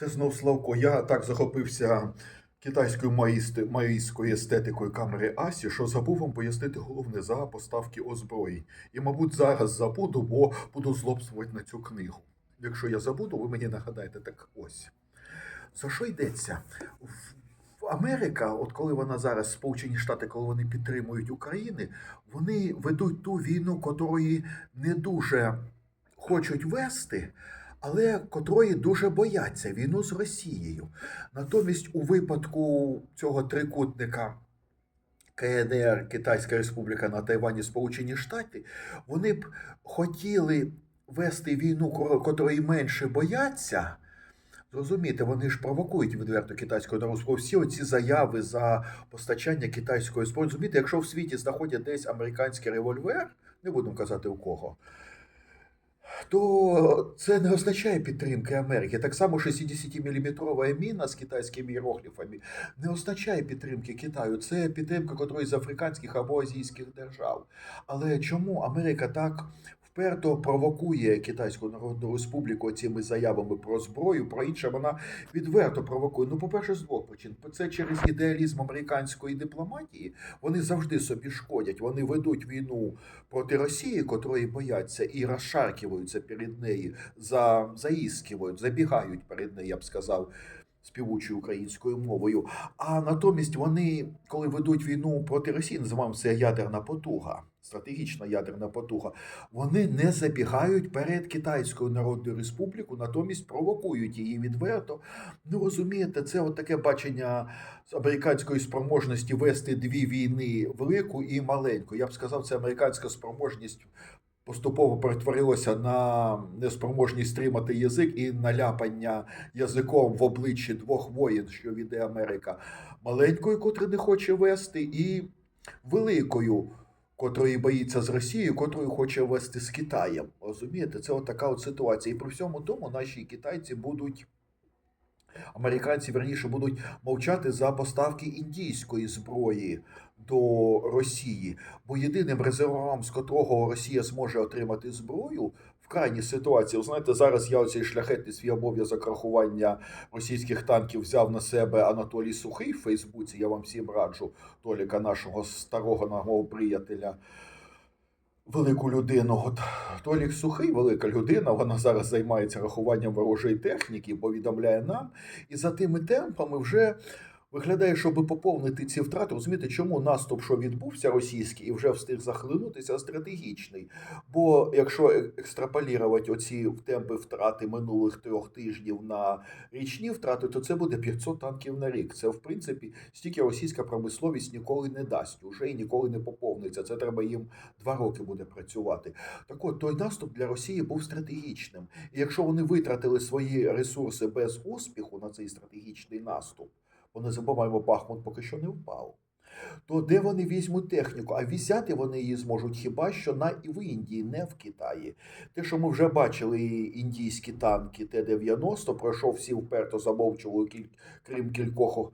Це знов Славко. Я так захопився китайською маїстською естетикою камери Асі, що забув вам пояснити головне за поставки озброєнь. І, мабуть, зараз забуду, бо буду злобствувати на цю книгу. Якщо я забуду, ви мені нагадаєте так ось. За що йдеться? Америка, от коли вона зараз, Сполучені Штати, коли вони підтримують України, вони ведуть ту війну, котрої не дуже хочуть вести, але котрої дуже бояться війну з Росією. Натомість, у випадку цього трикутника КНР, Китайська Республіка на Тайвані, Сполучені Штати, вони б хотіли вести війну, ко- котрої менше бояться. Зрозумієте, вони ж провокують відверто китайську народ. Всі оці заяви за постачання китайської зброї. Розумієте, якщо в світі знаходять десь американський револьвер, не будемо казати у кого, то це не означає підтримки Америки. Так само 60-мм міна з китайськими іерогліфами не означає підтримки Китаю. Це підтримка котрої з африканських або азійських держав. Але чому Америка так вперто провокує Китайську Народну Республіку цими заявами про зброю, про інше вона відверто провокує. Ну, по-перше, з двох причин. Це через ідеалізм американської дипломатії. Вони завжди собі шкодять. Вони ведуть війну проти Росії, котрої бояться, і розшаркиваються перед нею, за, заіскивають, забігають перед нею, я б сказав. Співучою українською мовою. А натомість вони, коли ведуть війну проти Росії, називаємо це ядерна потуга, стратегічна ядерна потуга, вони не забігають перед Китайською Народною Республікою, натомість провокують її відверто. Ну розумієте, це таке бачення американської спроможності вести дві війни велику і маленьку. Я б сказав, це американська спроможність. Поступово перетворилося на неспроможність стримати язик і наляпання язиком в обличчі двох воїн, що віде Америка, маленькою, котра не хоче вести, і великою, котрої боїться з Росією, котрою хоче вести з Китаєм. Розумієте, це от така от ситуація. І при всьому тому наші китайці будуть. Американці верніше будуть мовчати за поставки індійської зброї до Росії, бо єдиним резервом, з котрого Росія зможе отримати зброю в крайній ситуації. Знаєте, зараз я оцей шляхетний свій обов'язок рахування російських танків взяв на себе Анатолій Сухий в Фейсбуці. Я вам всім раджу Толіка, нашого старого нашого приятеля. Велику людину, от Толік Сухий, велика людина, вона зараз займається рахуванням ворожої техніки, повідомляє нам, і за тими темпами вже виглядає, щоб поповнити ці втрати. Розумієте, чому наступ, що відбувся російський, і вже встиг захлинутися, стратегічний. Бо якщо е- екстраполірувати оці темпи втрати минулих трьох тижнів на річні втрати, то це буде 500 танків на рік. Це в принципі стільки російська промисловість ніколи не дасть, уже і ніколи не поповниться. Це треба їм два роки буде працювати. Так от той наступ для Росії був стратегічним. І якщо вони витратили свої ресурси без успіху на цей стратегічний наступ, бо не забуваємо, Бахмут поки що не впав. То де вони візьмуть техніку? А взяти вони її зможуть хіба що на в Індії, не в Китаї. Те, що ми вже бачили, індійські танки Т-90, пройшов всі вперто замовчували, крім кількох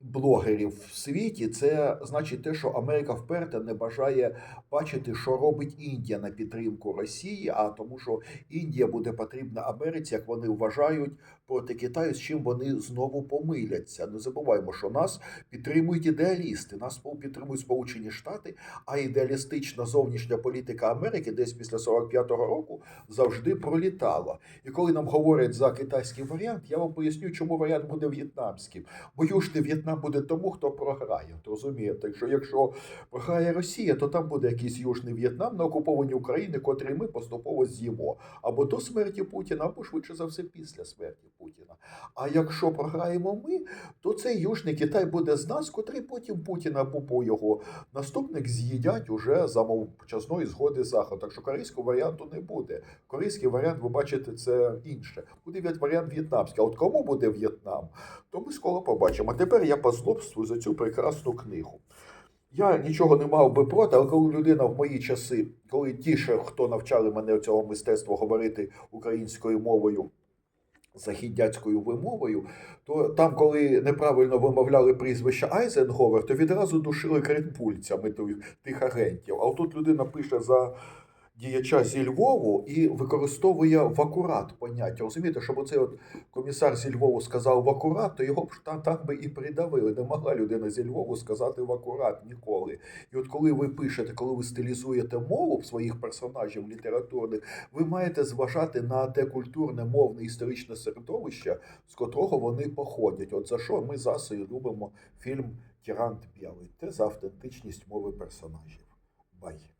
блогерів в світі, це значить те, що Америка вперто не бажає бачити, що робить Індія на підтримку Росії, а тому, що Індія буде потрібна Америці, як вони вважають, проти Китаю, з чим вони знову помиляться. Не забуваємо, що нас підтримують ідеалісти, нас підтримують Сполучені Штати, а ідеалістична зовнішня політика Америки десь після 45-го року завжди пролітала. І коли нам говорять за китайський варіант, я вам поясню, чому варіант буде в'єтнамським. Бо южний В'єтнам буде тому, хто програє. От Розумієте, що якщо програє Росія, то там буде якийсь южний В'єтнам на окуповані України, котрий ми поступово з'їмо або до смерті Путіна, або швидше за все після смерті Путіна. А якщо програємо ми, то цей южний Китай буде з нас, котрий потім Путіна по його наступник з'їдять уже за мовчазної згоди Заходу. Так що корейського варіанту не буде. Корейський варіант, ви бачите, це інше. Буде варіант в'єтнамський. А от кому буде В'єтнам, то ми скоро побачимо. А тепер я позлобствую за цю прекрасну книгу. Я нічого не мав би проти, але коли людина в мої часи, коли ті, ще, хто навчали мене цього мистецтва говорити українською мовою, західняцькою вимовою, то там, коли неправильно вимовляли прізвище Айзенговер, то відразу душили кренпульцями тих, агентів. А отут людина пише за діяча зі Львову і використовує в акурат поняття. Розумієте, щоб оцей от комісар зі Львову сказав в акурат, то його б там би і придавили. Не могла людина зі Львову сказати в акурат ніколи. І от коли ви пишете, коли ви стилізуєте мову своїх персонажів літературних, ви маєте зважати на те культурне, мовне історичне середовище, з котрого вони походять. От за що ми з Асою любимо фільм Тірант Білий. Те за автентичність мови персонажів. Бай.